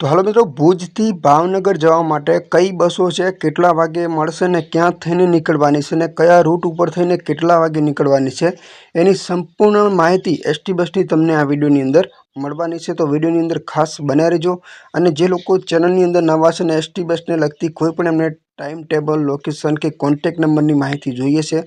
તો હાલો મિત્રો, ભુજથી ભાવનગર જવા માટે કઈ બસો છે, કેટલા વાગે મળશે ને ક્યાં થઈને નીકળવાની છે ને કયા રૂટ ઉપર થઈને કેટલા વાગે નીકળવાની છે, એની સંપૂર્ણ માહિતી એસટી બસની તમને આ વિડીયોની અંદર મળવાની છે. તો વિડીયોની અંદર ખાસ બન્યા રહેજો. અને જે લોકો ચેનલની અંદર નવા છે ને એસટી બસને લગતી કોઈ પણ એમને ટાઈમ ટેબલ લોકેશન કે કોન્ટેક નંબરની માહિતી જોઈએ છે.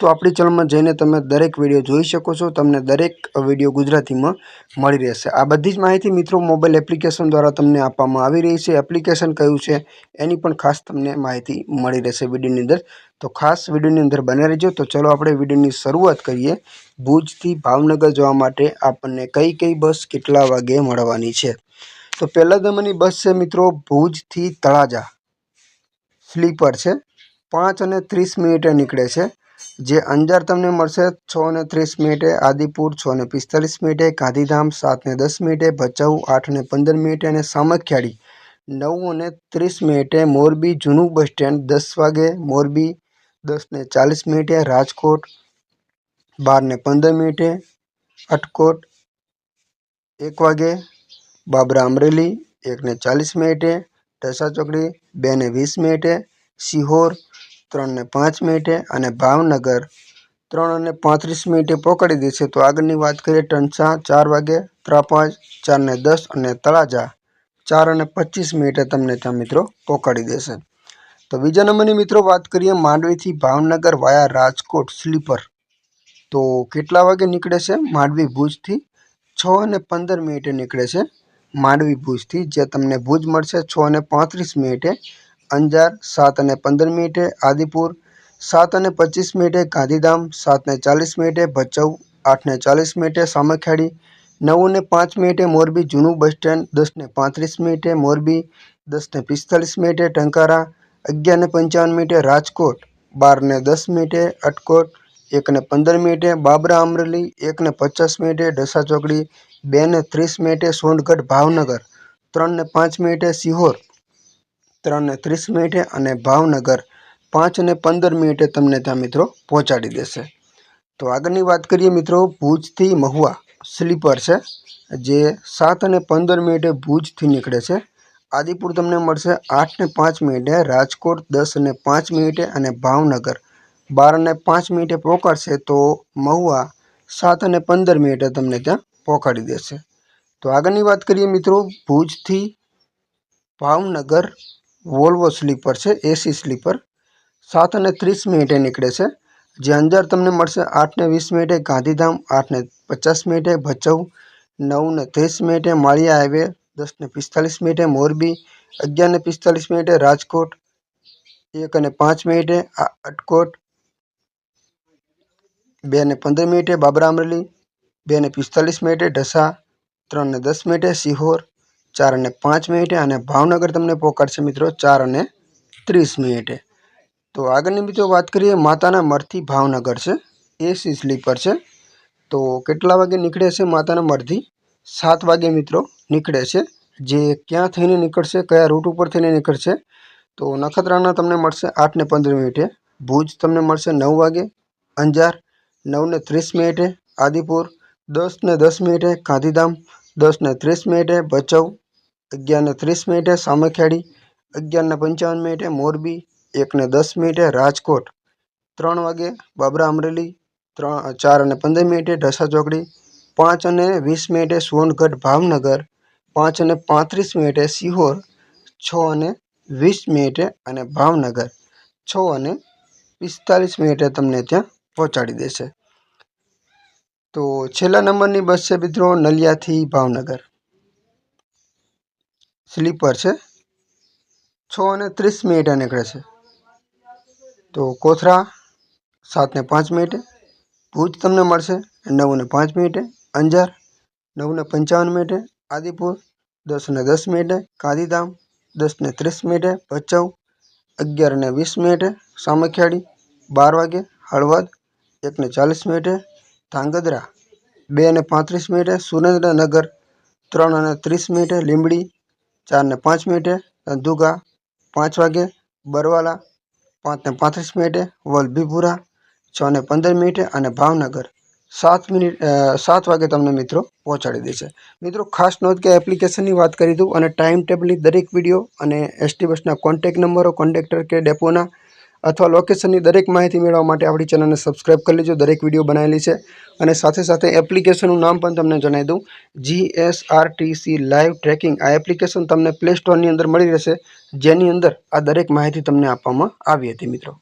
તો આપણી ચેનલમાં જઈને તમે દરેક વીડિયો જોઈ શકો છો. તમને દરેક વીડિયો ગુજરાતીમાં મળી રહેશે. આ બધી જ માહિતી મિત્રો મોબાઈલ એપ્લિકેશન દ્વારા તમને આપવામાં આવી રહી છે. એપ્લિકેશન કયું છે એની પણ ખાસ તમને માહિતી મળી રહેશે વિડીયોની અંદર. તો ખાસ વિડીયોની અંદર બને રહેજો. તો ચલો આપણે વિડીયોની શરૂઆત કરીએ. ભુજથી ભાવનગર જવા માટે આપણને કઈ કઈ બસ કેટલા વાગે મળવાની છે? તો પહેલા નંબરની બસ છે મિત્રો ભુજથી તળાજા. સ્લીપર છે. પાંચ અને ત્રીસ મિનિટે નીકળે છે. જે અંજાર તમને મળશે છ અને ત્રીસ મિનિટે, આદિપુર છ ને પિસ્તાલીસ મિનિટે, ગાંધીધામ સાત ને દસ મિનિટે, ભચાઉ આઠ ને પંદર મિનિટે અને સામખિયાળી નવ અને ત્રીસ મિનિટે મોરબી જૂનું બસ સ્ટેન્ડ દસ વાગે, મોરબી દસ ને ચાલીસ મિનિટે, રાજકોટ બાર ને પંદર મિનિટે, અટકોટ એક વાગે, બાબરા અમરેલી એક ને ચાલીસ મિનિટે, ઢસા ચોકડી બે ને વીસ મિનિટે સિહોર ત્રણ ને પાંચ મિનિટે અને ભાવનગર ત્રણ અને પાંત્રીસ મિનિટે પકડી દેશે તો આગળની વાત કરીએ ટંસા ચાર વાગે, ત્રાપાંચ ચાર ને દસ અને તળાજા ચાર અને પચીસ મિનિટે તમને ત્યાં મિત્રો પકડી દેશે તો બીજા નંબરની મિત્રો વાત કરીએ માંડવીથી ભાવનગર વાયા રાજકોટ સ્લીપર. તો કેટલા વાગે નીકળે છે? માંડવી ભુજથી છ અને પંદર મિનિટે નીકળે છે. માંડવી ભુજથી, જે તમને ભુજ મળશે છ અને પાંત્રીસ મિનિટે, અંજાર સાત અને પંદર મિનિટે, આદિપુર સાત અને પચીસ મિનિટે, ગાંધીધામ સાત ને ચાલીસ મિનિટે, ભચાઉ આઠ ને ચાલીસ મિનિટે, સામખિયાળી નવ ને પાંચ મિનિટે, મોરબી જૂનું બસ સ્ટેન્ડ દસ ને પાંત્રીસ મિનિટે, મોરબી દસ ને પિસ્તાલીસ મિનિટે, ટંકારા અગિયાર ને પંચાવન મિનિટે, રાજકોટ બાર ને દસ મિનિટે, અટકોટ એક ને પંદર મિનિટે બાબરા અમરેલી, એકને પચાસ મિનિટે ઢસા ચોકડી બે ને ત્રીસ મિનિટે સોનગઢ ભાવનગર ત્રણ ને પાંચ મિનિટે સિહોર ત્રણ ને ત્રીસ મિનિટે અને ભાવનગર પાંચ ને પંદર મિનિટે તમને ત્યાં મિત્રો પહોંચાડી દેશે. તો આગળની વાત કરીએ મિત્રો ભુજથી મહુવા, સ્લીપર છે, જે સાત અને પંદર મિનિટે ભુજથી નીકળે છે. આદિપુર તમને મળશે આઠ ને પાંચ મિનિટે રાજકોટ દસ અને પાંચ મિનિટે અને ભાવનગર. બાર અને પાંચ મિનિટે પહોંચાડશે તો મહુવા સાત અને પંદર મિનિટે તમને ત્યાં પહોંચાડી દેશે. તો આગળની વાત કરીએ મિત્રો, ભુજથી ભાવનગર વોલ્વો સ્લીપર છે, એસી સ્લીપર. સાત અને ત્રીસ મિનિટે નીકળે છે. જે અંજાર તમને મળશે આઠ ને વીસ મિનિટે, ગાંધીધામ આઠ ને પચાસ મિનિટે ભચૌ નવ ને ત્રીસ મિનિટે, માળિયા હાઈવે દસ ને પિસ્તાલીસ મિનિટે, મોરબી અગિયાર ને પિસ્તાલીસ મિનિટે, રાજકોટ એક અને પાંચ મિનિટે અટકોટ બે ને પંદર મિનિટે બાબરા અમરેલી બે ને પિસ્તાલીસ મિનિટે ઢસા ત્રણ ને દસ મિનિટે સિહોર ચાર અને પાંચ મિનિટે અને ભાવનગર તમને પહોંચાડશે મિત્રો ચાર અને ત્રીસ મિનિટે. તો આગળની મિત્રો વાત કરીએ માતાના મરથી ભાવનગર છે એસી સ્લીપર છે. તો કેટલા વાગે નીકળે છે માતાના મરથી? સાત વાગે મિત્રો નીકળે છે. જે ક્યાં થઈને નીકળશે, કયા રૂટ ઉપર થઈને નીકળશે, તો નખત્રાણા તમને મળશે આઠ ને પંદર મિનિટે. ભુજ તમને મળશે નવ વાગે. અંજાર નવ ને ત્રીસ મિનિટે આદિપુર દસ ને દસ મિનિટે ગાંધીધામ દસ ને ત્રીસ મિનિટે ભચાઉ અગિયાર ને ત્રીસ મિનિટે સામખિયાળી અગિયાર ને પંચાવન મિનિટે મોરબી એક ને દસ મિનિટે રાજકોટ, ત્રણ વાગે બાબરા અમરેલી, ત્રણ, ચાર અને પંદર મિનિટે ઢસા ચોકડી, પાંચ અને વીસ મિનિટે સોનગઢ ભાવનગર, પાંચ અને પાંત્રીસ મિનિટે સિહોર, છ અને વીસ મિનિટે અને ભાવનગર, છ અને પિસ્તાલીસ મિનિટે તમને ત્યાં પહોંચાડી દેશે. તો છેલ્લા નંબરની બસ છે મિત્રો નલિયાથી ભાવનગર. સ્લીપર છે. છ અને ત્રીસ મિનિટે નીકળે છે. તો કોથરા સાત ને પાંચ મિનિટે, ભુજ તમને મળશે નવ ને પાંચ મિનિટે, અંજાર નવ ને પંચાવન મિનિટે, આદિપુર દસ ને દસ મિનિટે, ગાંધીધામ દસ ને ત્રીસ મિનિટે, ભચાઉ અગિયાર ને વીસ મિનિટે, સામખિયાળી બાર વાગે, હળવદ એક ને ચાલીસ મિનિટે ધાંગધ્રા, બે અને પાંત્રીસ મિનિટે સુરેન્દ્રનગર, ત્રણ અને ત્રીસ મિનિટે લીંબડી, ચાર ને પાંચ મિનિટે ધંધુકા, પાંચ વાગે બરવાલા, પાંચ ને પાંત્રીસ મિનિટે વલભીપુરા, છ ને પંદર મિનિટે અને ભાવનગર. સાત મિનિટ સાત વાગે તમને મિત્રો પહોંચાડી દેશે મિત્રો, ખાસ નોંધ કે એપ્લિકેશનની વાત કરી દઉં અને ટાઈમ ટેબલની દરેક વીડિયો અને એસટી બસના કોન્ટેક નંબરો કોન્ડક્ટર કે ડેપોના અથવા લોકેશનની દરેક માહિતી મેળવવા માટે આપણી ચેનલને સબસ્ક્રાઇબ કરી લેજો. દરેક વીડિયો બનાવેલી છે. અને સાથે સાથે એપ્લિકેશનનું નામ પણ તમને જણાવી દઉં. G S R T C live tracking આ એપ્લિકેશન તમને પ્લે સ્ટોરની અંદર મળી રહેશે. જેની અંદર આ દરેક માહિતી તમને આપવામાં આવી હતી મિત્રો.